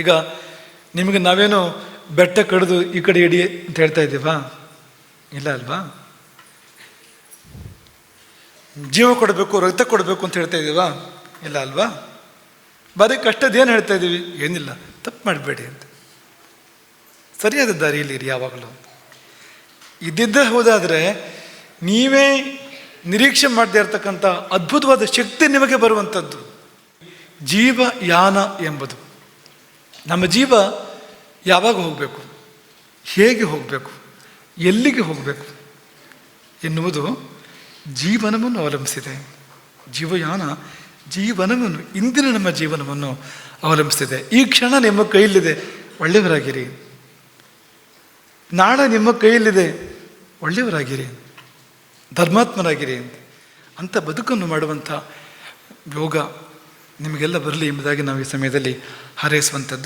ಈಗ ನಿಮಗೆ ನಾವೇನು ಬೆಟ್ಟ ಕಡಿದು ಈ ಕಡೆ ಇಡಿ ಅಂತ ಹೇಳ್ತಾ ಇದ್ದೀವಾ? ಇಲ್ಲ ಅಲ್ವಾ? ಜೀವ ಕೊಡಬೇಕು, ರಕ್ತ ಕೊಡಬೇಕು ಅಂತ ಹೇಳ್ತಾ ಇದ್ದೀವಾ? ಇಲ್ಲ ಅಲ್ವಾ? ಬರೀ ಕಷ್ಟದೇನು ಹೇಳ್ತಾ ಇದ್ದೀವಿ ಏನಿಲ್ಲ. ತಪ್ಪು ಮಾಡಬೇಡಿ ಅಂತ. ಸರಿಯಾದ ದಾರಿಯಲ್ಲಿ ಇರಿ ಯಾವಾಗಲೂ ಇದ್ದಿದ್ದ ಹೋದಾದರೆ ನೀವೇ ನಿರೀಕ್ಷೆ ಮಾಡದೇ ಇರತಕ್ಕಂಥ ಅದ್ಭುತವಾದ ಶಕ್ತಿ ನಿಮಗೆ ಬರುವಂಥದ್ದು. ಜೀವಯಾನ ಎಂಬುದು. ನಮ್ಮ ಜೀವ ಯಾವಾಗ ಹೋಗಬೇಕು? ಹೇಗೆ ಹೋಗಬೇಕು? ಎಲ್ಲಿಗೆ ಹೋಗಬೇಕು? ಎನ್ನುವುದು ಜೀವನವನ್ನು ಅವಲಂಬಿಸಿದೆ. ಜೀವಯಾನ ಜೀವನವನ್ನು, ಇಂದಿನ ನಮ್ಮ ಜೀವನವನ್ನು ಅವಲಂಬಿಸಿದೆ. ಈ ಕ್ಷಣ ನಿಮ್ಮ ಕೈಯಲ್ಲಿದೆ, ಒಳ್ಳೆಯವರಾಗಿರಿ. ನಾಳೆ ನಿಮ್ಮ ಕೈಯಲ್ಲಿದೆ, ಒಳ್ಳೆಯವರಾಗಿರಿ. ಧರ್ಮಾತ್ಮರಾಗಿರಿ. ಅಂತ ಬದುಕನ್ನು ಮಾಡುವಂಥ ಯೋಗ ನಿಮಗೆಲ್ಲ ಬರಲಿ ಎಂಬುದಾಗಿ ನಾವು ಈ ಸಮಯದಲ್ಲಿ ಹಾರೈಸುವಂಥದ್ದು.